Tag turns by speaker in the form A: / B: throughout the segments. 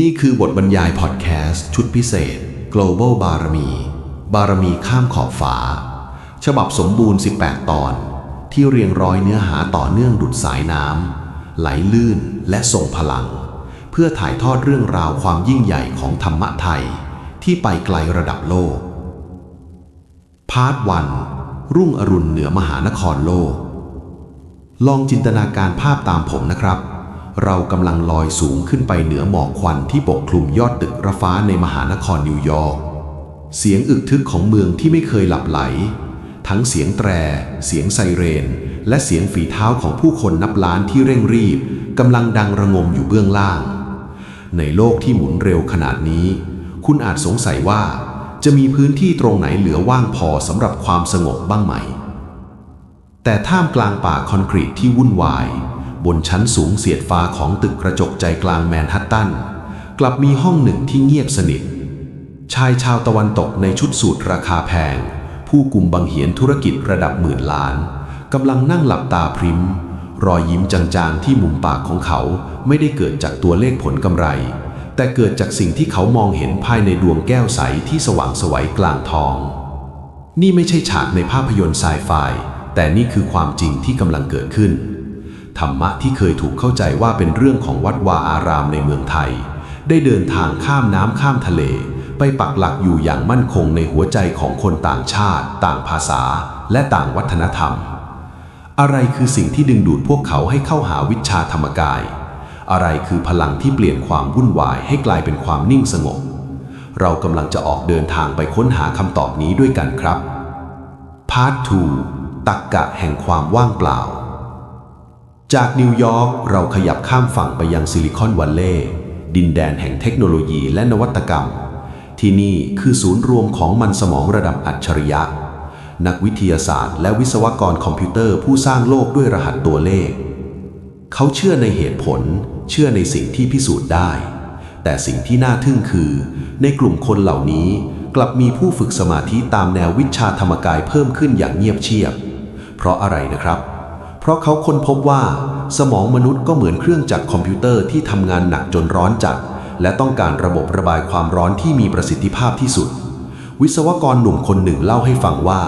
A: นี่คือบทบรรยายพอดแคสต์ชุดพิเศษ Global บารมี บารมีข้ามขอบฟ้า ฉบับสมบูรณ์ 18 ตอน ที่เรียงร้อยเนื้อหาต่อเนื่องดุดสายน้ำไหลลื่นและทรงพลัง เพื่อถ่ายทอดเรื่องราวความยิ่งใหญ่ของธรรมะไทย ที่ไปไกลระดับโลก พาร์ทวันรุ่งอรุณเหนือมหานครโลก ลองจินตนาการภาพตามผมนะครับ เรากำลังลอยสูงขึ้นไปเหนือหมอกควันที่ปกคลุมยอดตึกระฟ้าในมหานครนิวยอร์ก เสียงอึกทึกของเมืองที่ไม่เคยหลับไหล ทั้งเสียงแตร เสียงไซเรน และเสียงฝีเท้าของผู้คนนับล้านที่เร่งรีบกำลังดังระงมอยู่เบื้องล่าง ในโลกที่หมุนเร็วขนาดนี้ คุณอาจสงสัยว่าจะมีพื้นที่ตรงไหนเหลือว่างพอสำหรับความสงบบ้างไหม แต่ท่ามกลางป่าคอนกรีตที่วุ่นวาย บนชั้นสูงเสียดฟ้าของตึกกระจกใจกลางแมนฮัตตัน กลับมีห้องหนึ่งที่เงียบสนิท ชายชาวตะวันตกในชุดสูทราคาแพง ผู้กลุ่มบังเหียนธุรกิจระดับหมื่นล้านกำลังนั่งหลับตาพริม รอยยิ้มจางๆที่มุมปากของเขาไม่ได้เกิดจากตัวเลขผลกำไร แต่เกิดจากสิ่งที่เขามองเห็นภายในดวงแก้วใสที่สว่างสวัยกลางทอง นี่ไม่ใช่ฉากในภาพยนตร์ไซไฟแต่นี่คือความจริงที่กำลังเกิดขึ้น ธรรมะที่เคยถูกเข้าใจว่าเป็นเรื่องของวัดวาอารามในเมืองไทย ได้เดินทางข้ามน้ำข้ามทะเล ไปปักหลักอยู่อย่างมั่นคงในหัวใจของคนต่างชาติ ต่างภาษา และต่างวัฒนธรรม อะไรคือสิ่งที่ดึงดูดพวกเขาให้เข้าหาวิชาธรรมกาย อะไรคือพลังที่เปลี่ยนความวุ่นวายให้กลายเป็นความนิ่งสงบ เรากำลังจะออกเดินทางไปค้นหาคำตอบนี้ด้วยกันครับพาร์ท 2 ตักกะแห่งความว่างเปล่า จากนิวยอร์กเราขยับข้ามฝั่งไปยังซิลิคอนวัลเลย์ดินแดนแห่งเทคโนโลยีและนวัตกรรม ที่นี่คือศูนย์รวมของมันสมองระดับอัจฉริยะ นักวิทยาศาสตร์และวิศวกรคอมพิวเตอร์ผู้สร้างโลกด้วยรหัสตัวเลข เขาเชื่อในเหตุผล เชื่อในสิ่งที่พิสูจน์ได้ แต่สิ่งที่น่าทึ่งคือ ในกลุ่มคนเหล่านี้กลับมีผู้ฝึกสมาธิตามแนววิชาธรรมกายเพิ่มขึ้นอย่างเงียบเชียบ เพราะอะไรนะครับ เพราะเขาค้นพบว่า สมองมนุษย์ก็เหมือนเครื่องจักรคอมพิวเตอร์ที่ทำงานหนักจนร้อนจัด และต้องการระบบระบายความร้อนที่มีประสิทธิภาพที่สุด วิศวกรหนุ่มคนหนึ่งเล่าให้ฟังว่า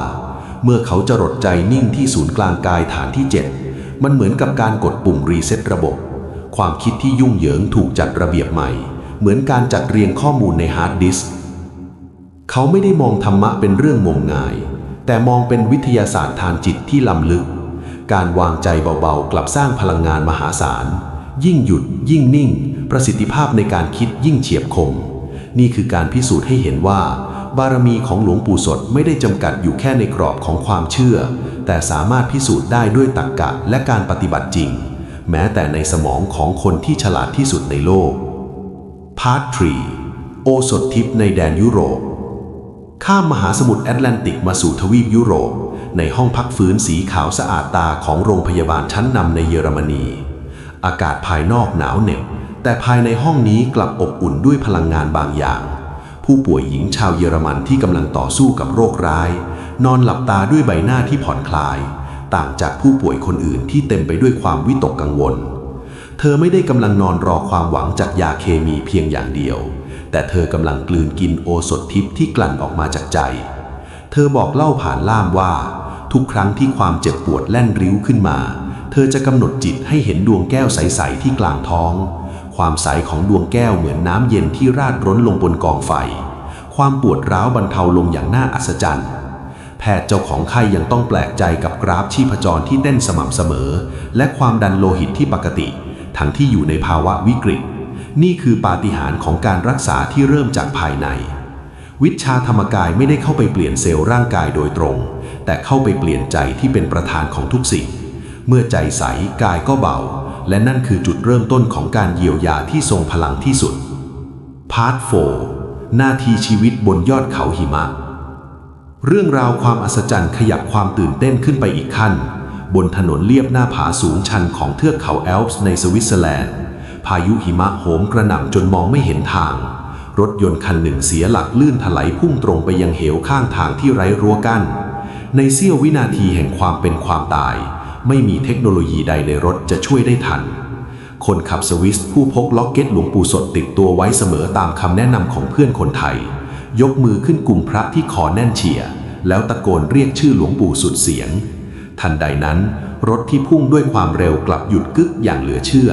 A: เมื่อเขาจะรดใจนิ่งที่ศูนย์กลางกายฐานที่ 7 มันเหมือนกับการกดปุ่มรีเซ็ตระบบ ความคิดที่ยุ่งเหยิงถูกจัดระเบียบใหม่ เหมือนการจัดเรียงข้อมูลในฮาร์ดดิสก์เขาไม่ได้มองธรรมะเป็นเรื่องงมงาย แต่มองเป็นวิทยาศาสตร์ทางจิตที่ล้ำลึก การวางใจเบาๆ กลับสร้างพลังงานมหาศาล ยิ่งหยุด ยิ่งนิ่ง ประสิทธิภาพในการคิดยิ่งเฉียบคม นี่คือการพิสูจน์ให้เห็นว่า บารมีของหลวงปู่สดไม่ได้จำกัดอยู่แค่ในกรอบของความเชื่อ แต่สามารถพิสูจน์ได้ด้วยตรรกะและการปฏิบัติจริง แม้แต่ในสมองของคนที่ฉลาดที่สุดในโลกพาร์ท3โอสถทิพย์ในแดนยุโรปข้ามมหาสมุทรแอตแลนติกมาสู่ทวีปยุโรป ในห้องพักฟื้นสีขาวสะอาดตาของโรงพยาบาลชั้นนำในเยอรมนี อากาศภายนอกหนาวเหน็บ แต่ภายในห้องนี้กลับอบอุ่นด้วยพลังงานบางอย่าง ผู้ป่วยหญิงชาวเยอรมันที่กำลังต่อสู้กับโรคร้าย นอนหลับตาด้วยใบหน้าที่ผ่อนคลาย ต่างจากผู้ป่วยคนอื่นที่เต็มไปด้วยความวิตกกังวล เธอไม่ได้กำลังนอนรอความหวังจากยาเคมีเพียงอย่างเดียว แต่เธอกำลังกลืนกินโอสถทิพย์ที่กลั่นออกมาจากใจเธอบอกเล่าผ่านล่ามว่า ทุกครั้งที่ความเจ็บปวดแล่นริ้วขึ้นมา เธอจะกำหนดจิตให้เห็นดวงแก้วใส ๆ ที่กลางท้อง ความใสของดวงแก้วเหมือนน้ำเย็นที่ราดร้นลงบนกองไฟ ความปวดร้าวบรรเทาลงอย่างน่าอัศจรรย์ แพทย์เจ้าของไข้ยังต้องแปลกใจกับกราฟชีพจรที่เต้นสม่ำเสมอ และความดันโลหิตที่ปกติ ทั้งที่อยู่ในภาวะวิกฤต นี่คือปาฏิหาริย์ของการรักษาที่เริ่มจากภายใน วิชาธรรมกายไม่ได้เข้าไปเปลี่ยนเซลล์ร่างกายโดยตรง แต่เข้าไปเปลี่ยนใจที่เป็นประธานของทุกสิ่ง เมื่อใจใสกายก็เบา และนั่นคือจุดเริ่มต้นของการเยียวยาที่ทรงพลังที่สุดพาร์ท4หน้าที่ชีวิตบนยอดเขาหิมะ เรื่องราวความอัศจรรย์ขยับความตื่นเต้นขึ้นไปอีกขั้น บนถนนเลียบหน้าผาสูงชันของเทือกเขาแอลป์ในสวิตเซอร์แลนด์ พายุหิมะโหมกระหน่ำจนมองไม่เห็นทาง รถยนต์คันหนึ่งเสียหลักลื่นถลายพุ่งตรงไปยังเหวข้างทางที่ไร้รั้วกั้น ในเสี้ยววินาทีแห่งความเป็นความตาย ไม่มีเทคโนโลยีใดในรถจะช่วยได้ทัน คนขับสวิสผู้พกล็อกเก็ตหลวงปู่สดติดตัวไว้เสมอตามคำแนะนำของเพื่อนคนไทย ยกมือขึ้นกลุ่มพระที่คอแน่นเฉียแล้วตะโกนเรียกชื่อหลวงปู่สุดเสียง ทันใดนั้น รถที่พุ่งด้วยความเร็วกลับหยุดกึกอย่างเหลือเชื่อ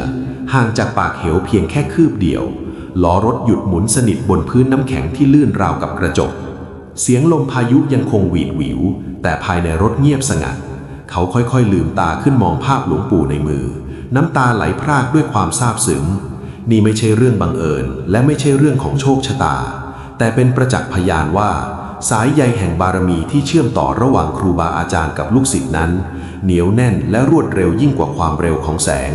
A: ห่างจากปากเหวเพียงแค่คืบเดียวล้อรถหยุดหมุนสนิทบนพื้นน้ำแข็งที่ลื่นราวกับกระจก เสียงลมพายุยังคงหวีดหวิว แต่ภายในรถเงียบสงัด เขาค่อยๆลืมตาขึ้นมองภาพหลวงปู่ในมือ น้ำตาไหลพรากด้วยความซาบซึ้งนี่ไม่ใช่เรื่องบังเอิญ และไม่ใช่เรื่องของโชคชะตา แต่เป็นประจักษ์พยานว่า สายใยแห่งบารมีที่เชื่อมต่อระหว่างครูบาอาจารย์กับลูกศิษย์นั้น เหนียวแน่นและรวดเร็วยิ่งกว่าความเร็วของแสง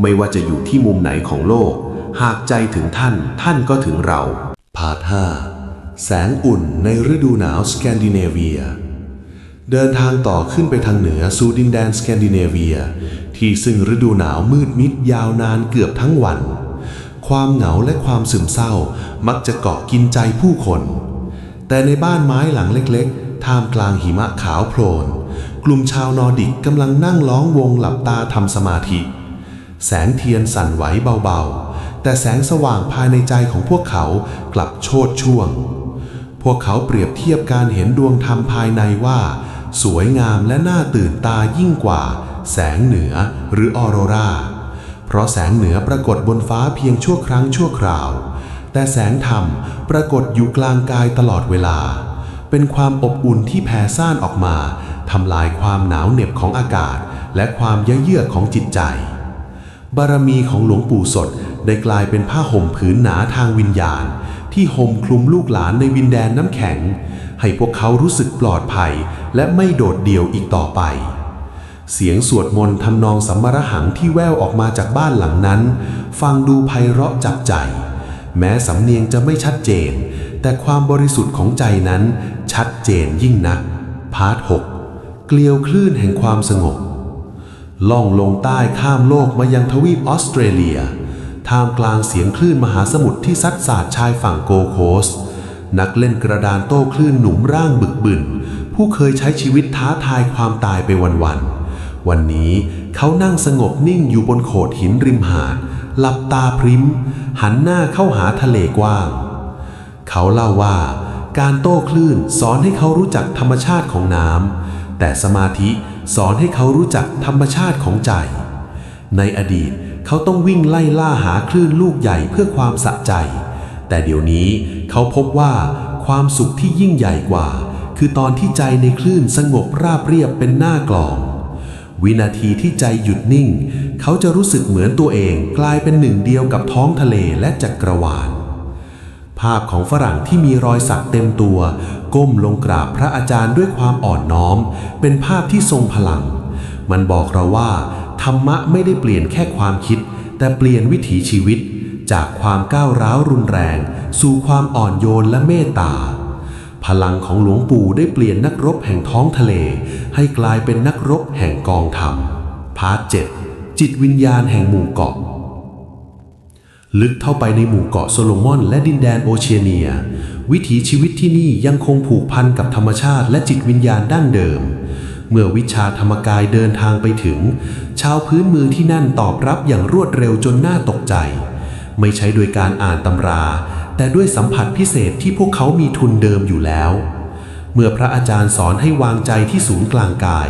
A: ไม่ว่าจะอยู่ที่มุมไหนของโลก หากใจถึงท่านท่านก็ถึงเรา พาร์ท5แสงอุ่นในฤดูหนาวสแกนดิเนเวีย เดินทางต่อขึ้นไปทางเหนือสู่ดินแดนสแกนดิเนเวีย ที่ซึ่งฤดูหนาวมืดมิดยาวนานเกือบทั้งวัน ความเหงาและความซึมเศร้ามักจะเกาะกินใจผู้คน แต่ในบ้านไม้หลังเล็กๆ ท่ามกลางหิมะขาวโพลน กลุ่มชาวนอร์ดิกกำลังนั่งล้อมวงหลับตาทำสมาธิ แสงเทียนสั่นไหวเบาๆ แต่แสงสว่างภายในใจของพวกเขากลับโชดช่วง พวกเขาเปรียบเทียบการเห็นดวงธรรมภายในว่า สวยงามและน่าตื่นตายิ่งกว่า แสงเหนือหรือออโรราเพราะแสงเหนือปรากฏบนฟ้าเพียงชั่วครั้งชั่วคราว แต่แสงธรรมปรากฏอยู่กลางกายตลอดเวลา เป็นความอบอุ่นที่แผ่ซ่านออกมาทำลายความหนาวเหน็บของอากาศ และความเยือกของจิตใจ บารมีของหลวงปู่สดได้กลายเป็นผ้าห่มผืนหนาทางวิญญาณ ที่ห่มคลุมลูกหลานในวินแดนน้ำแข็ง ให้พวกเขารู้สึกปลอดภัยและไม่โดดเดี่ยวอีกต่อไป เสียงสวดมนต์ทำนองสัมมรหังที่แววออกมาจากบ้านหลังนั้น ฟังดูไพเราะจับใจ แม้สำเนียงจะไม่ชัดเจน แต่ความบริสุทธิ์ของใจนั้นชัดเจนยิ่งนัก พาร์ท 6 เกลียวคลื่นแห่งความสงบล่องลงใต้ข้ามโลกมายังทวีปออสเตรเลีย ท่ามกลางเสียงคลื่นมหาสมุทรที่ซัดสาดชายฝั่งโกโคส นักเล่นกระดานโต้คลื่นหนุ่มร่างบึกบึน ผู้เคยใช้ชีวิตท้าทายความตายไปวันๆ วันนี้เขานั่งสงบนิ่งอยู่บนโขดหินริมหาด หลับตาพริ้มหันหน้าเข้าหาทะเลกว้าง เขาเล่าว่าการโต้คลื่นสอนให้เขารู้จักธรรมชาติของน้ำ แต่สมาธิสอนให้เขารู้จักธรรมชาติของใจ ในอดีตเขาต้องวิ่งไล่ล่าหาคลื่นลูกใหญ่เพื่อความสะใจ แต่เดี๋ยวนี้ เขาพบว่าความสุขที่ยิ่งใหญ่กว่า คือตอนที่ใจในคลื่นสงบราบเรียบเป็นหน้ากลอง วินาทีที่ใจหยุดนิ่ง เขาจะรู้สึกเหมือนตัวเองกลายเป็นหนึ่งเดียวกับท้องทะเลและจักรวาล ภาพของฝรั่งที่มีรอยสักเต็มตัว ก้มลงกราบพระอาจารย์ด้วยความอ่อนน้อม เป็นภาพที่ทรงพลัง มันบอกเราว่า ธรรมะไม่ได้เปลี่ยนแค่ความคิด แต่เปลี่ยนวิถีชีวิต จากความก้าวร้าวรุนแรง สู่ความอ่อนโยนและเมตตา พลังของหลวงปู่ได้เปลี่ยนนักรบแห่งท้องทะเล ให้กลายเป็นนักรบแห่งกองธรรมพาร์ทเจ็ดจิตวิญญาณแห่งหมู่เกาะ ลึกเข้าไปในหมู่เกาะโซโลมอน และดินแดนโอเชียเนีย วิถีชีวิตที่นี่ยังคงผูกพันกับธรรมชาติและจิตวิญญาณดั้งเดิมเมื่อวิชาธรรมกายเดินทางไปถึง ชาวพื้นเมืองที่นั่นตอบรับอย่างรวดเร็วจนน่าตกใจ ไม่ใช่โดยการอ่านตำรา แต่ด้วยสัมผัสพิเศษที่พวกเขามีทุนเดิมอยู่แล้ว เมื่อพระอาจารย์สอนให้วางใจที่ศูนย์กลางกาย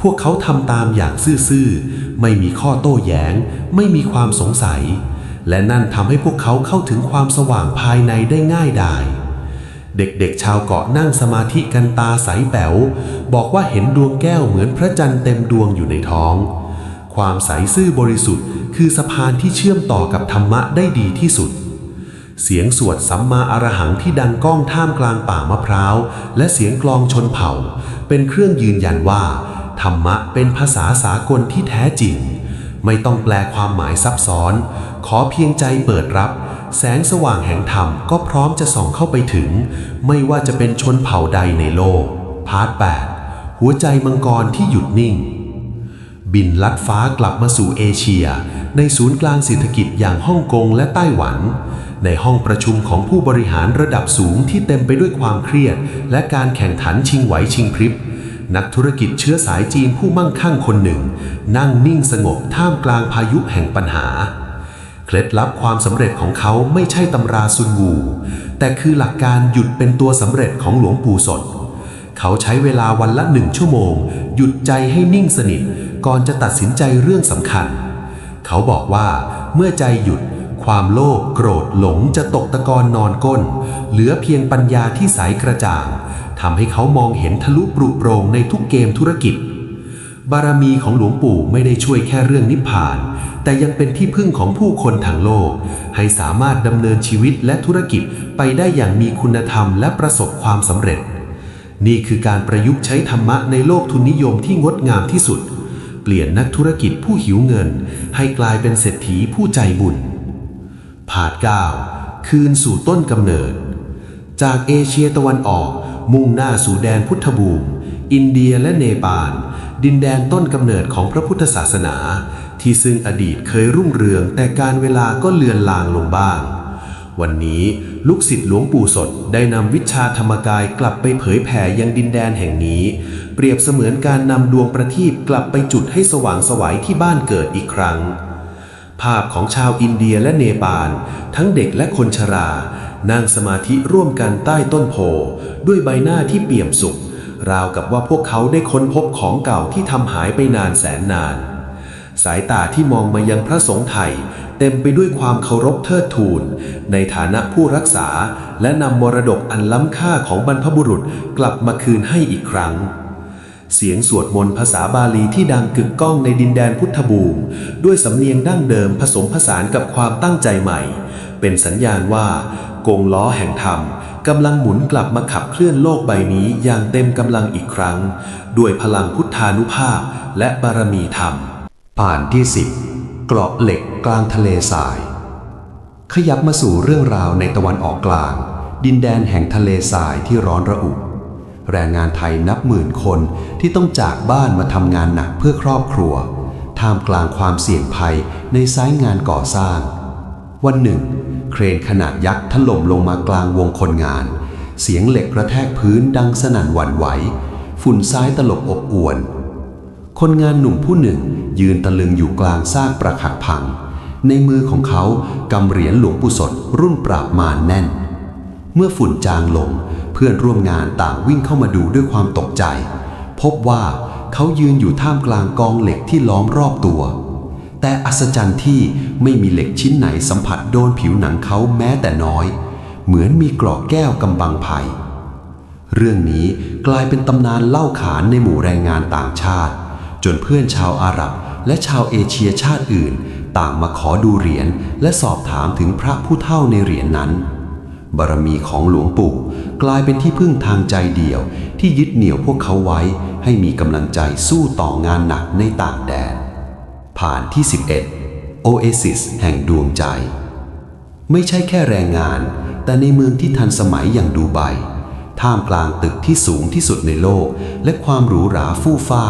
A: พวกเขาทำตามอย่างซื่อๆ ไม่มีข้อโต้แย้ง ไม่มีความสงสัย และนั่นทำให้พวกเขาเข้าถึงความสว่างภายในได้ง่ายดายเด็กๆ ชาวเกาะนั่งสมาธิกันตาใสแป๋ว บอกว่าเห็นดวงแก้วเหมือนพระจันทร์เต็มดวงอยู่ในท้อง ความใสซื่อบริสุทธิ์ คือสะพานที่เชื่อมต่อกับธรรมะได้ดีที่สุด เสียงสวดสัมมาอรหังที่ดังก้องท่ามกลางป่ามะพร้าว และเสียงกลองชนเผ่า เป็นเครื่องยืนยันว่า ธรรมะเป็นภาษาสากลที่แท้จริง ไม่ต้องแปลความหมายซับซ้อน ขอเพียงใจเปิดรับ แสงสว่างแห่งธรรมก็พร้อมจะส่องเข้าไปถึง ไม่ว่าจะเป็นชนเผ่าใดในโลก พาร์ท 8 หัวใจมังกรที่หยุดนิ่งบินลัดฟ้ากลับมาสู่เอเชีย ในศูนย์กลางเศรษฐกิจอย่างฮ่องกงและไต้หวัน ในห้องประชุมของผู้บริหารระดับสูงที่เต็มไปด้วยความเครียด และการแข่งขันชิงไหวชิงพริบ นักธุรกิจเชื้อสายจีนผู้มั่งคั่งคนหนึ่ง นั่งนิ่งสงบท่ามกลางพายุแห่งปัญหา เคล็ดลับความสำเร็จของเขาไม่ใช่ตำราซุนวู แต่คือหลักการหยุดเป็นตัวสำเร็จของหลวงปู่สดเขาใช้เวลาวันละหนึ่งชั่วโมง หยุดใจให้นิ่งสนิท ก่อนจะตัดสินใจเรื่องสำคัญ เขาบอกว่าเมื่อใจหยุด ความโลภโกรธหลงจะตกตะกอนนอนก้น เหลือเพียงปัญญาที่ใสกระจ่างทำให้เขามองเห็นทะลุปรุโปรงในทุกเกมธุรกิจ บารมีของหลวงปู่ไม่ได้ช่วยแค่เรื่องนิพพาน แต่ยังเป็นที่พึ่งของผู้คนทั้งโลก ให้สามารถดำเนินชีวิตและธุรกิจไปได้อย่างมีคุณธรรมและประสบความสำเร็จ นี่คือการประยุกต์ใช้ธรรมะในโลกทุนนิยมที่งดงามที่สุด เปลี่ยนนักธุรกิจผู้หิวเงิน ให้กลายเป็นเศรษฐีผู้ใจบุญ ผาดก้าคืนสู่ต้นกำเนิด จากเอเชียตะวันออกมุ่งหน้าสู่แดนพุทธบูมอินเดียและเนปาล ดินแดนต้นกำเนิดของพระพุทธศาสนา ที่ซึ่งอดีตเคยรุ่งเรืองแต่การเวลาก็เลือนลางลงบ้าง วันนี้ลูกศิษย์หลวงปู่สดได้นำวิชาธรรมกายกลับไปเผยแผ่ยังดินแดนแห่งนี้ เปรียบเสมือนการนำดวงประทีปกลับไปจุดให้สว่างสวัยที่บ้านเกิดอีกครั้ง ภาพของชาวอินเดียและเนปาล ทั้งเด็กและคนชรา นั่งสมาธิร่วมกันใต้ต้นโพ ด้วยใบหน้าที่เปี่ยมสุข ราวกับว่าพวกเขาได้ค้นพบของเก่าที่ทำหายไปนานแสนนาน สายตาที่มองมายังพระสงฆ์ไทย เต็มไปด้วยความเคารพเทิดทูน ในฐานะผู้รักษาและนำมรดกอันล้ำค่าของบรรพบุรุษกลับมาคืนให้อีกครั้ง เสียงสวดมนต์ภาษาบาลีที่ดังกึกก้องในดินแดนพุทธบูมด้วยสำเนียงดั้งเดิมผสมผสานกับความตั้งใจใหม่ เป็นสัญญาณว่ากงล้อแห่งธรรมกำลังหมุนกลับมาขับเคลื่อนโลกใบนี้อย่างเต็มกำลังอีกครั้ง ด้วยพลังพุทธานุภาพและบารมีธรรม ผ่านที่สิบเกราะเหล็กกลางทะเลทราย ขยับมาสู่เรื่องราวในตะวันออกกลาง ดินแดนแห่งทะเลทรายที่ร้อนระอุ แรงงานไทยนับหมื่นคนที่ต้องจากบ้านมาทำงานหนักเพื่อครอบครัว ท่ามกลางความเสี่ยงภัยในไซต์งานก่อสร้าง วันหนึ่ง เครนขนาดยักษ์ถล่มลงมากลางวงคนงาน เสียงเหล็กกระแทกพื้นดังสนั่นหวั่นไหว ฝุ่นซ้ายตลบอบอวน คนงานหนุ่มผู้หนึ่งยืนตะลึงอยู่กลางซากปรักหักพัง ในมือของเขากำเหรียญหลวงปู่สดรุ่นปราบมารแน่น เมื่อฝุ่นจางลง เพื่อนร่วมงานต่างวิ่งเข้ามาดูด้วยความตกใจ พบว่าเขายืนอยู่ท่ามกลางกองเหล็กที่ล้อมรอบตัว แต่อัศจรรย์ที่ไม่มีเหล็กชิ้นไหนสัมผัสโดนผิวหนังเขาแม้แต่น้อย เหมือนมีกรอกแก้วกำบังไผ่เรื่องนี้กลายเป็นตำนานเล่าขานในหมู่แรงงานต่างชาติ จนเพื่อนชาวอาหรับและชาวเอเชียชาติอื่น ต่างมาขอดูเหรียญและสอบถามถึงพระผู้เฒ่าในเหรียญนั้น บารมีของหลวงปู่กลายเป็นที่พึ่งทางใจเดียว ที่ยึดเหนี่ยวพวกเขาไว้ให้มีกำลังใจสู้ต่องานหนักในต่างแดน ผ่านที่ 11 Oasis แห่งดวงใจ ไม่ใช่แค่แรงงาน แต่ในเมืองที่ทันสมัยอย่างดูไบท่ามกลางตึกที่สูงที่สุดในโลก และความหรูหราฟู่ฟ้า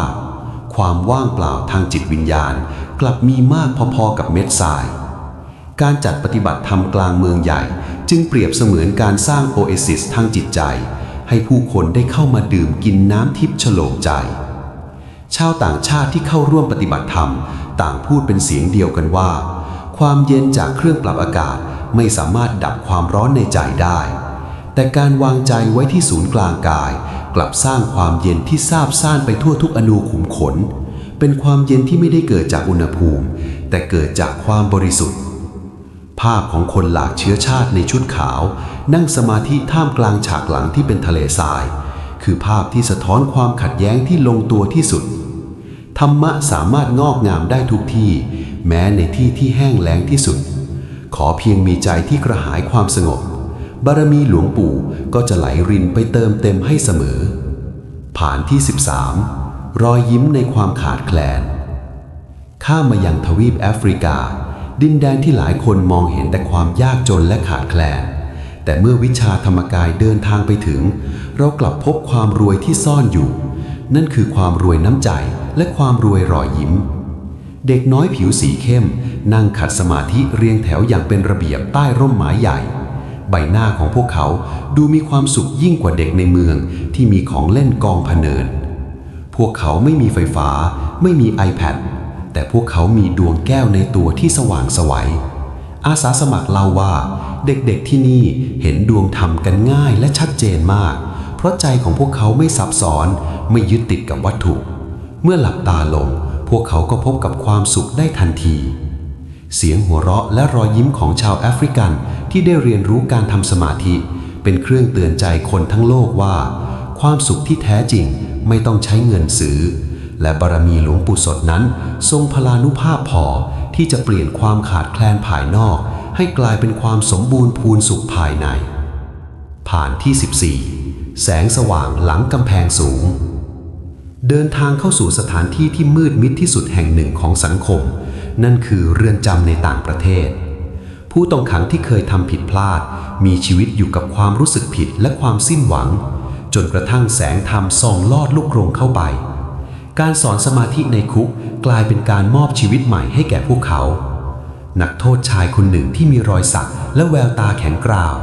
A: ความว่างเปล่าทางจิตวิญญาณ กลับมีมากพอๆกับเม็ดทราย การจัดปฏิบัติธรรมกลางเมืองใหญ่ จึงเปรียบเสมือนการสร้างโอเอซิสทางจิตใจ ให้ผู้คนได้เข้ามาดื่มกินน้ำทิพย์ฉลมใจ ชาวต่างชาติที่เข้าร่วมปฏิบัติธรรม ต่างพูดเป็นเสียงเดียวกันว่า ความเย็นจากเครื่องปรับอากาศไม่สามารถดับความร้อนในใจได้ แต่การวางใจไว้ที่ศูนย์กลางกาย กลับสร้างความเย็นที่ซาบซ่านไปทั่วทุกอนูขุมขน เป็นความเย็นที่ไม่ได้เกิดจากอุณหภูมิ แต่เกิดจากความบริสุทธิ์ ภาพของคนหลากเชื้อชาติในชุดขาว นั่งสมาธิท่ามกลางฉากหลังที่เป็นทะเลทราย คือภาพที่สะท้อนความขัดแย้งที่ลงตัวที่สุด ธรรมะสามารถงอกงามได้ทุกที่ แม้ในที่ที่แห้งแล้งที่สุด ขอเพียงมีใจที่กระหายความสงบบารมีหลวงปู่ก็จะไหลรินไปเติมเต็มให้เสมอ ผ่านที่ 13 รอยยิ้มในความขาดแคลน ข้ามมายังทวีปแอฟริกา ดินแดนที่หลายคนมองเห็นแต่ความยากจนและขาดแคลน แต่เมื่อวิชาธรรมกายเดินทางไปถึง เรากลับพบความรวยที่ซ่อนอยู่ นั่นคือความรวยน้ำใจและความรวยรอยยิ้ม เด็กน้อยผิวสีเข้ม นั่งขัดสมาธิเรียงแถวอย่างเป็นระเบียบใต้ร่มไม้ใหญ่ ใบหน้าของพวกเขาดูมีความสุขยิ่งกว่าเด็กในเมืองที่มีของเล่นกองพเนิน พวกเขาไม่มีไฟฟ้า ไม่มี iPad แต่พวกเขามีดวงแก้วในตัวที่สว่างไสวัย
B: อาสาสมัครเล่าว่า เด็กๆที่นี่เห็นดวงธรรมกันง่ายและชัดเจนมาก เพราะใจของพวกเขาไม่ซับซ้อนไม่ยึดติดกับวัตถุ เมื่อหลับตาลง พวกเขาก็พบกับความสุขได้ทันที เสียงหัวเราะและรอยยิ้มของชาวแอฟริกันที่ได้เรียนรู้การทำสมาธิ เป็นเครื่องเตือนใจคนทั้งโลกว่า ความสุขที่แท้จริงไม่ต้องใช้เงินซื้อ และบารมีหลวงปู่สดนั้น ทรงพลานุภาพพอที่จะเปลี่ยนความขาดแคลนภายนอก ให้กลายเป็นความสมบูรณ์พูนสุขภายใน ผ่านที่ 14 แสงสว่างหลังกำแพงสูง เดินทางเข้าสู่สถานที่ที่มืดมิดที่สุดแห่งหนึ่งของสังคม นั่นคือเรือนจำในต่างประเทศ ผู้ต้องขังที่เคยทำผิดพลาด มีชีวิตอยู่กับความรู้สึกผิดและความสิ้นหวัง จนกระทั่งแสงธรรมส่องลอดลูกกรงเข้าไป การสอนสมาธิในคุกกลายเป็นการมอบชีวิตใหม่ให้แก่พวกเขา นักโทษชายคนหนึ่งที่มีรอยสักและแววตาแข็งกร้าว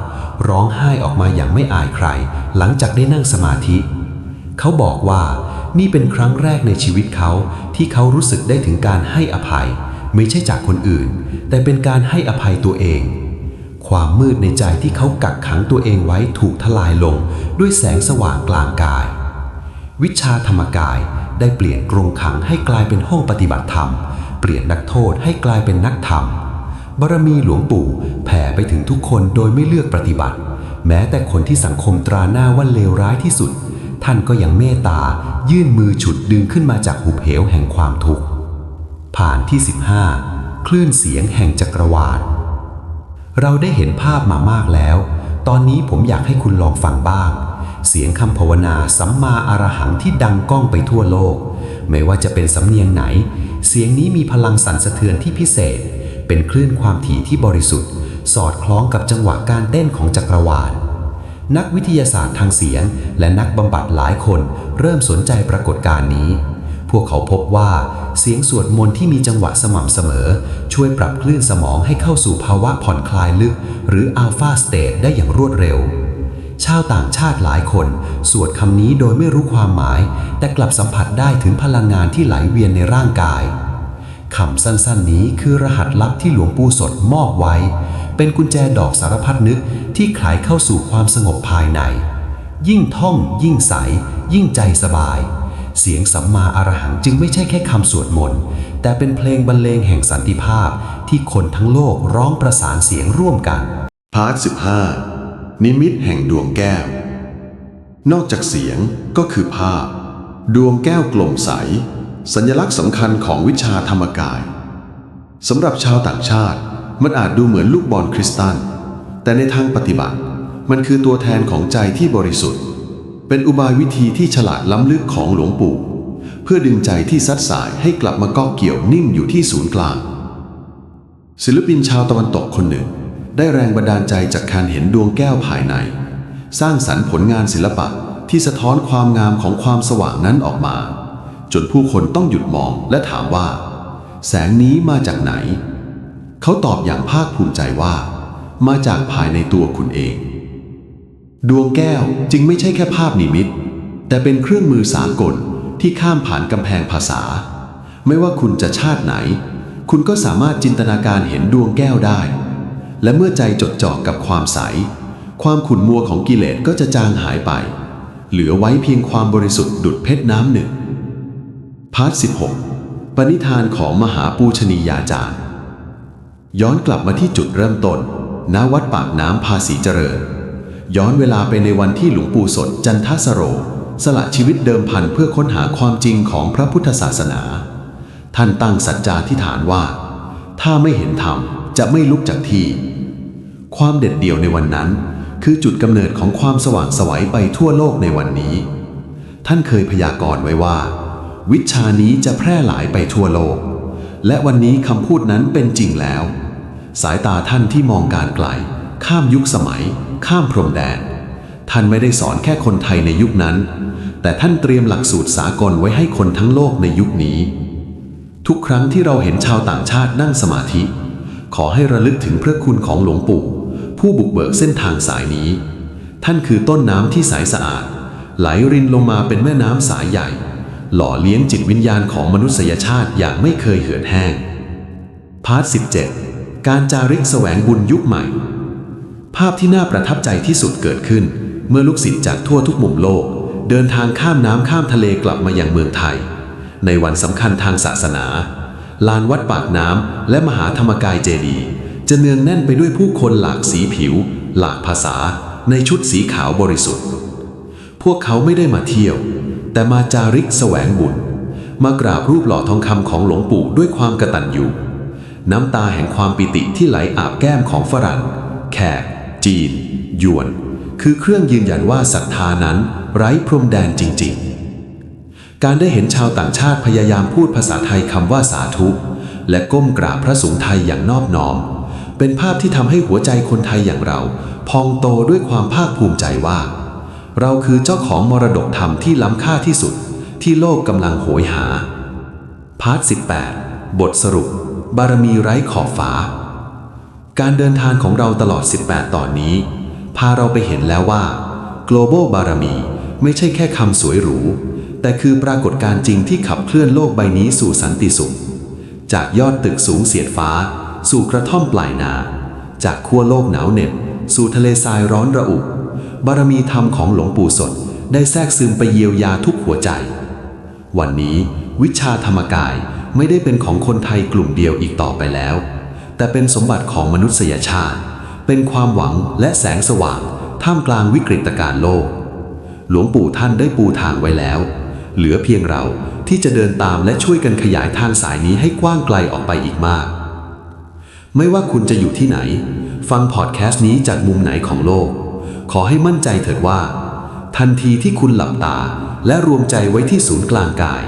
B: ร้องไห้ออกมาอย่างไม่อายใคร หลังจากได้นั่งสมาธิ เขาบอกว่านี่เป็นครั้งแรกในชีวิตเขาที่เขารู้สึกได้ถึงการให้อภัย ไม่ใช่จากคนอื่น แต่เป็นการให้อภัยตัวเอง ความมืดในใจที่เขากักขังตัวเองไว้ถูกทลายลงด้วยแสงสว่างกลางกาย วิชาธรรมกาย ได้เปลี่ยนกรงขังให้กลายเป็นห้องปฏิบัติธรรม เปลี่ยนนักโทษให้กลายเป็นนักธรรม บารมีหลวงปู่แผ่ไปถึงทุกคนโดยไม่เลือกปฏิบัติ แม้แต่คนที่สังคมตราหน้าว่าเลวร้ายที่สุด ท่านก็ยังเมตตา ยื่นมือฉุดดึงขึ้นมาจากหุบเหวแห่งความทุกข์ ผ่านที่ 15 คลื่นเสียงแห่งจักรวาล เราได้เห็นภาพมามากแล้ว ตอนนี้ผมอยากให้คุณลองฟังบ้าง เสียงคำภาวนาสัมมาอารหังที่ดังก้องไปทั่วโลก ไม่ว่าจะเป็นสำเนียงไหน เสียงนี้มีพลังสั่นสะเทือนที่พิเศษ เป็นคลื่นความถี่ที่บริสุทธิ์ สอดคล้องกับจังหวะการเต้นของจักรวาล นักวิทยาศาสตร์ทางเสียง และนักบำบัดหลายคนเริ่มสนใจปรากฏการณ์นี้ พวกเขาพบว่าเสียงสวดมนต์ที่มีจังหวะสม่ำเสมอ ช่วยปรับคลื่นสมองให้เข้าสู่ภาวะผ่อนคลายลึก หรืออัลฟาสเตทได้อย่างรวดเร็ว ชาวต่างชาติหลายคน สวดคำนี้โดยไม่รู้ความหมาย แต่กลับสัมผัสได้ถึงพลังงานที่ไหลเวียนในร่างกายคำสั้นๆนี้คือรหัสลับที่หลวงปู่สดมอบไว้ เป็นกุญแจดอกสารพัดนึกที่ไขเข้าสู่ความสงบภายใน ยิ่งท่อง ยิ่งใส ยิ่งใจสบาย เสียงสัมมาอรหังจึงไม่ใช่แค่คำสวดมนต์แต่เป็นเพลงบรรเลงแห่งสันติภาพที่คนทั้งโลกร้องประสานเสียงร่วมกัน
A: พาร์ท15 นิมิตแห่งดวงแก้ว นอกจากเสียงก็คือภาพ ดวงแก้วกลมใส สัญลักษณ์สำคัญของวิชาธรรมกายสำหรับชาวต่างชาติมันอาจดูเหมือนลูกบอลคริสตัล แต่ในทางปฏิบัติ มันคือตัวแทนของใจที่บริสุทธิ์ เป็นอุบายวิธีที่ฉลาดล้ำลึกของหลวงปู่ เพื่อดึงใจที่ซัดสายให้กลับมาเกาะเกี่ยวนิ่งอยู่ที่ศูนย์กลาง ศิลปินชาวตะวันตกคนหนึ่ง ได้แรงบันดาลใจจากการเห็นดวงแก้วภายใน สร้างสรรค์ผลงานศิลปะที่สะท้อนความงามของความสว่างนั้นออกมา จนผู้คนต้องหยุดมองและถามว่า แสงนี้มาจากไหน เขาตอบอย่างภาคภูมิใจว่า มาจากภายในตัวคุณเอง ดวงแก้วจึงไม่ใช่แค่ภาพนิมิต แต่เป็นเครื่องมือสากลที่ข้ามผ่านกำแพงภาษา ไม่ว่าคุณจะชาติไหน คุณก็สามารถจินตนาการเห็นดวงแก้วได้ และเมื่อใจจดจ่อกับความใส ความขุ่นมัวของกิเลสก็จะจางหายไป เหลือไว้เพียงความบริสุทธิ์ดุดเพชรน้ำหนึ่งพาร์ท16 ปณิธานของมหาปูชนียาจารย์ ย้อนกลับมาที่จุดเริ่มต้น ณ วัดปากน้ำภาษีเจริญ ย้อนเวลาไปในวันที่หลวงปู่สดจันทสโร สละชีวิตเดิมพันเพื่อค้นหาความจริงของพระพุทธศาสนา ท่านตั้งสัจจาธิฐานว่า ถ้าไม่เห็นธรรมจะไม่ลุกจากที่ ความเด็ดเดี่ยวในวันนั้น คือจุดกำเนิดของความสว่างไสวัยไปทั่วโลกในวันนี้ ท่านเคยพยากรณ์ไว้ว่า วิชานี้จะแพร่หลายไปทั่วโลก และวันนี้คำพูดนั้นเป็นจริงแล้ว สายตาท่านที่มองการไกล ข้ามยุคสมัย ข้ามพรมแดน ท่านไม่ได้สอนแค่คนไทยในยุคนั้น แต่ท่านเตรียมหลักสูตรสากลไว้ให้คนทั้งโลกในยุคนี้ ทุกครั้งที่เราเห็นชาวต่างชาตินั่งสมาธิขอให้ระลึกถึงพระคุณของหลวงปู่ ผู้บุกเบิกเส้นทางสายนี้ ท่านคือต้นน้ำที่ใสสะอาด ไหลรินลงมาเป็นแม่น้ำสายใหญ่ หล่อเลี้ยงจิตวิญญาณของมนุษยชาติอย่างไม่เคยเหือดแห้ง พาร์ท 17 การจาริกแสวงบุญยุคใหม่ ภาพที่น่าประทับใจที่สุดเกิดขึ้น เมื่อลูกศิษย์จากทั่วทุกมุมโลก เดินทางข้ามน้ำข้ามทะเลกลับมายังเมืองไทย ในวันสำคัญทางศาสนา ลานวัดปากน้ำและมหาธรรมกายเจดีย์ จะเนืองแน่นไปด้วยผู้คนหลากสีผิว หลากภาษา ในชุดสีขาวบริสุทธิ์ พวกเขาไม่ได้มาเที่ยว แต่มาจาริกแสวงบุญ มากราบรูปหล่อทองคำของหลวงปู่ด้วยความกระตัญญูน้ำตาแห่งความปิติที่ไหลอาบแก้มของฝรั่ง แขก จีน ยวน คือเครื่องยืนยันว่าศรัทธานั้นไร้พรมแดนจริง ๆ การได้เห็นชาวต่างชาติพยายามพูดภาษาไทยคำว่าสาธุ และก้มกราบพระสงฆ์ไทยอย่างนอบน้อม เป็นภาพที่ทำให้หัวใจคนไทยอย่างเรา พองโตด้วยความภาคภูมิใจว่า เราคือเจ้าของมรดกธรรมที่ล้ำค่าที่สุด ที่โลกกำลังโหยหา พาร์ท 18 บทสรุป บารมีไร้ขอบฟ้า การเดินทางของเราตลอด 18 ตอนนี้ พาเราไปเห็นแล้วว่า global บารมีไม่ใช่แค่คำสวยหรู แต่คือปรากฏการณ์จริงที่ขับเคลื่อนโลกใบนี้สู่สันติสุข จากยอดตึกสูงเสียดฟ้า สู่กระท่อมปลายนา จากขั้วโลกหนาวเหน็บ สู่ทะเลทรายร้อนระอุ บารมีธรรมของหลวงปู่สด ได้แทรกซึมไปเยียวยาทุกหัวใจ วันนี้วิชาธรรมกายไม่ได้เป็นของคนไทยกลุ่มเดียวอีกต่อไปแล้ว แต่เป็นสมบัติของมนุษยชาติ เป็นความหวังและแสงสว่าง ท่ามกลางวิกฤตการณ์โลก หลวงปู่ท่านได้ปูทางไว้แล้ว เหลือเพียงเราที่จะเดินตามและช่วยกันขยายทางสายนี้ให้กว้างไกลออกไปอีกมาก ไม่ว่าคุณจะอยู่ที่ไหน ฟังพอดแคสต์นี้จากมุมไหนของโลก ขอให้มั่นใจเถิดว่า ทันทีที่คุณหลับตาและรวมใจไว้ที่ศูนย์กลางกาย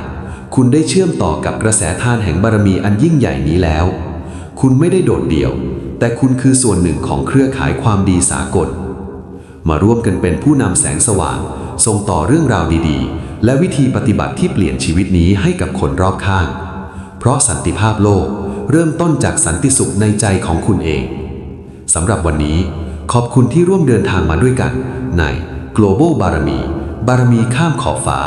A: คุณได้เชื่อมต่อกับกระแสทานแห่งบารมีอันยิ่งใหญ่นี้แล้ว คุณไม่ได้โดดเดี่ยว แต่คุณคือส่วนหนึ่งของเครือข่ายความดีสากล มาร่วมกันเป็นผู้นำแสงสว่างส่งต่อเรื่องราวดีๆ และวิธีปฏิบัติที่เปลี่ยนชีวิตนี้ให้กับคนรอบข้าง เพราะสันติภาพโลก เริ่มต้นจากสันติสุขในใจของคุณเองสำหรับวันนี้ ขอบคุณที่ร่วมเดินทางมาด้วยกัน ใน global บารมี บารมีข้ามขอบฟ้า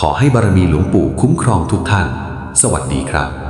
A: ขอให้บารมีหลวงปู่คุ้มครองทุกท่าน สวัสดีครับ